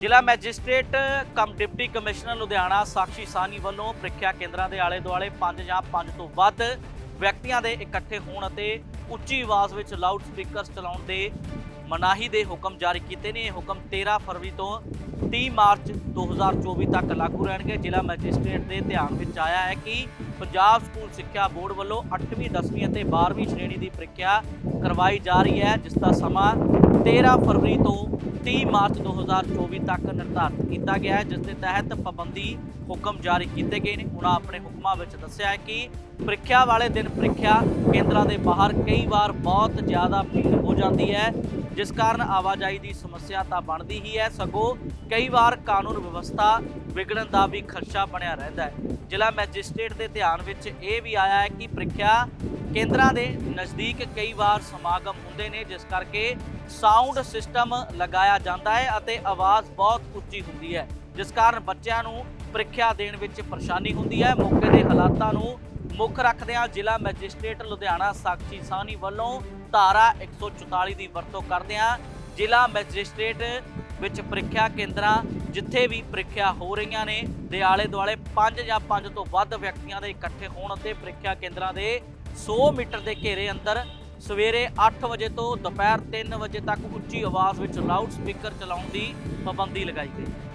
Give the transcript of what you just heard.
ਜ਼ਿਲ੍ਹਾ magistrate, cum deputy commissioner Ludhiana Sakshi Sawhney ਵੱਲੋਂ ਪ੍ਰੀਖਿਆ ਕੇਂਦਰਾਂ ਦੇ ਆਲੇ ਦੁਆਲੇ 5 ਜਾਂ 5 ਤੋਂ ਵੱਧ ਵਿਅਕਤੀਆਂ ਦੇ ਇਕੱਠੇ ਹੋਣ ਅਤੇ ਉੱਚੀ ਆਵਾਜ਼ ਵਿੱਚ ਲਾਊਡ ਸਪੀਕਰਸ ਚਲਾਉਣ ਦੇ ਮਨਾਹੀ ਦੇ ਹੁਕਮ ਜਾਰੀ ਕੀਤੇ ਨੇ। ਇਹ ਹੁਕਮ 13 ਫਰਵਰੀ ਤੋਂ 30 ਮਾਰਚ 2024 ਤੱਕ ਲਾਗੂ ਰਹਿਣਗੇ। ਜ਼ਿਲ੍ਹਾ ਮੈਜਿਸਟ੍ਰੇਟ ਦੇ ਧਿਆਨ ਵਿੱਚ ਆਇਆ ਹੈ ਕਿ ਪੰਜਾਬ ਸਕੂਲ ਸਿੱਖਿਆ ਬੋਰਡ ਵੱਲੋਂ 8ਵੀਂ 10ਵੀਂ ਅਤੇ 12ਵੀਂ ਸ਼੍ਰੇਣੀ ਦੀ ਪ੍ਰੀਖਿਆ ਕਰਵਾਈ ਜਾ ਰਹੀ ਹੈ, ਜਿਸ ਦਾ ਸਮਾਂ 13 ਫਰਵਰੀ ਤੋਂ 30 ਮਾਰਚ 2024 ਤੱਕ ਨਿਰਧਾਰਤ ਕੀਤਾ ਗਿਆ ਹੈ, ਜਿਸ ਦੇ ਤਹਿਤ ਪਾਬੰਦੀ ਹੁਕਮ ਜਾਰੀ ਕੀਤੇ ਗਏ ਨੇ। ਉਹਨਾਂ ਆਪਣੇ ਹੁਕਮਾਂ ਵਿੱਚ ਦੱਸਿਆ ਹੈ ਕਿ ਪ੍ਰੀਖਿਆ ਵਾਲੇ ਦਿਨ ਪ੍ਰੀਖਿਆ ਕੇਂਦਰਾਂ ਦੇ ਬਾਹਰ ਕਈ ਵਾਰ ਬਹੁਤ ਜ਼ਿਆਦਾ ਭੀੜ ਹੋ ਜਾਂਦੀ ਹੈ। ਜਿਸ ਕਾਰਨ ਆਵਾਜਾਈ ਦੀ ਸਮੱਸਿਆ ਤਾਂ ਬਣਦੀ ਹੀ ਹੈ, ਸਗੋਂ ਕਈ ਵਾਰ ਕਾਨੂੰਨ ਵਿਵਸਥਾ ਵਿਗੜਨ ਦਾ ਵੀ ਖਦਸ਼ਾ ਬਣਿਆ ਰਹਿੰਦਾ ਹੈ। ਜ਼ਿਲ੍ਹਾ ਮੈਜਿਸਟ੍ਰੇਟ ਦੇ ਧਿਆਨ ਵਿੱਚ ਇਹ ਵੀ ਆਇਆ ਹੈ ਕਿ ਪ੍ਰੀਖਿਆ ਕੇਂਦਰਾਂ ਦੇ ਨਜ਼ਦੀਕ ਕਈ ਵਾਰ ਸਮਾਗਮ ਹੁੰਦੇ ਨੇ, ਜਿਸ ਕਰਕੇ ਸਾਊਂਡ ਸਿਸਟਮ ਲਗਾਇਆ ਜਾਂਦਾ ਹੈ ਅਤੇ ਆਵਾਜ਼ ਬਹੁਤ ਉੱਚੀ ਹੁੰਦੀ ਹੈ। ਜਿਸ ਕਾਰਨ ਬੱਚਿਆਂ ਨੂੰ ਪ੍ਰੀਖਿਆ ਦੇਣ ਵਿੱਚ ਪਰੇਸ਼ਾਨੀ ਹੁੰਦੀ ਹੈ। ਮੌਕੇ ਦੇ ਹਾਲਾਤਾਂ ਨੂੰ ਮੁੱਖ ਰੱਖਦਿਆਂ ਜ਼ਿਲ੍ਹਾ ਮੈਜਿਸਟ੍ਰੇਟ ਲੁਧਿਆਣਾ ਸਾਕਸ਼ੀ ਸਾਹਨੀ ਵੱਲੋਂ ਧਾਰਾ 144 ਦੀ ਵਰਤੋਂ ਕਰਦਿਆਂ ਜ਼ਿਲ੍ਹਾ ਮੈਜਿਸਟ੍ਰੇਟ ਵਿੱਚ ਪ੍ਰੀਖਿਆ ਕੇਂਦਰਾਂ ਜਿੱਥੇ ਵੀ ਪ੍ਰੀਖਿਆ ਹੋ ਰਹੀਆਂ ਨੇ ਦੇ ਆਲੇ ਦੁਆਲੇ 5 ਜਾਂ 5 ਤੋਂ ਵੱਧ ਵਿਅਕਤੀਆਂ ਦੇ ਇਕੱਠੇ ਹੋਣ ਅਤੇ ਪ੍ਰੀਖਿਆ ਕੇਂਦਰਾਂ ਦੇ 100 ਮੀਟਰ ਦੇ ਘੇਰੇ ਅੰਦਰ ਸਵੇਰੇ 8 ਵਜੇ ਤੋਂ ਦੁਪਹਿਰ 3 ਵਜੇ ਤੱਕ ਉੱਚੀ ਆਵਾਜ਼ ਵਿੱਚ ਲਾਊਡ ਸਪੀਕਰ ਚਲਾਉਣ ਦੀ ਪਾਬੰਦੀ ਲਗਾਈ ਗਈ।